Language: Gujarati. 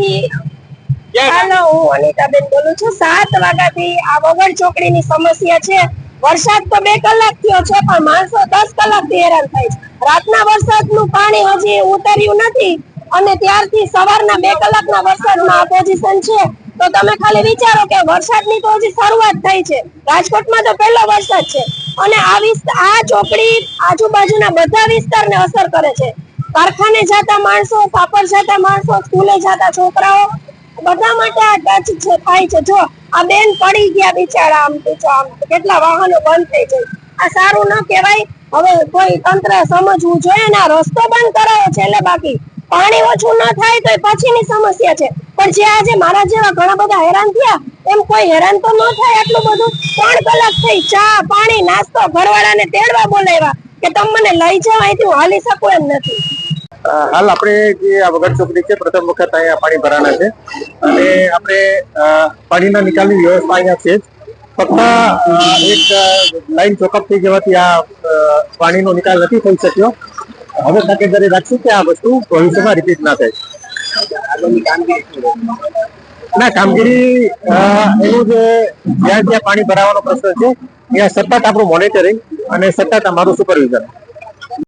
વાગ્યાથી હાલો હું અનિતાબેન બોલું છું. સાત વાગ્યાથી આ વગર ચોકડીની સમસ્યા છે. વરસાદ તો બે કલાક થયો છે પણ માણસો દસ કલાકથી હેરાન થાય છે. રાતના વરસાદનું પાણી હજી ઉતર્યું નથી અને ત્યારથી સવારના બે કલાકના વરસાદમાં પોઝિશન છે. તો તમે ખાલી વિચારો કે વરસાદની તો હજી શરૂઆત થઈ છે. રાજકોટમાં તો પહેલો વરસાદ છે. અને આ આ ચોકડી આજુબાજુના બધા વિસ્તારને અસર કરે છે. કારખાને જતા માણસો, કાપડ જતા માણસો, સ્કૂલે જતા છોકરાઓ, બધા માટે આ ટચ થાય છે. જો આ બેન પડી ગયા બિચારા આમ તો આમ કેટલા વાહનો બંધ થઈ જાય. આ સારું ન કહેવાય. હવે કોઈ તંત્ર સમજવું જોઈએ ને આ રસ્તો બંધ કરાયો છે એટલે બાકી પાણી ઓછું ન થાય તો પછીની સમસ્યા છે. પણ જે આજે મારા જેવા ઘણા બધા હેરાન થયા, એમ કોઈ હેરાન તો ન થાય આટલું બધું? ત્રણ કલાક થઈ, ચા, પાણી, નાસ્તો, ઘરવાળાને તેડવા બોલાવ્યા. કે તમે મને લઈ જાવ અહીંથી હું હાલી એમ નથી. હાલ આપણે જે આ વગર ચોકડી છે, પ્રથમ વખત અહીંયા પાણી ભરાણા છે. અને આપણે પાણીના નિકાલની વ્યવસ્થા અહીંયા છે. ફક્ત એક લાઈન ચોકઅપ થઈ જવાથી આ પાણીનો નિકાલ નથી થઈ શક્યો. હવે તકેદારી રાખશું કે આ વસ્તુ ભવિષ્યમાં રિપીટ ના થાય. ના, કામગીરી એનું જે જ્યાં જ્યાં પાણી ભરાવાનો પ્રશ્ન છે, ત્યાં સતત આપણું મોનિટરિંગ અને સતત અમારું સુપરવિઝન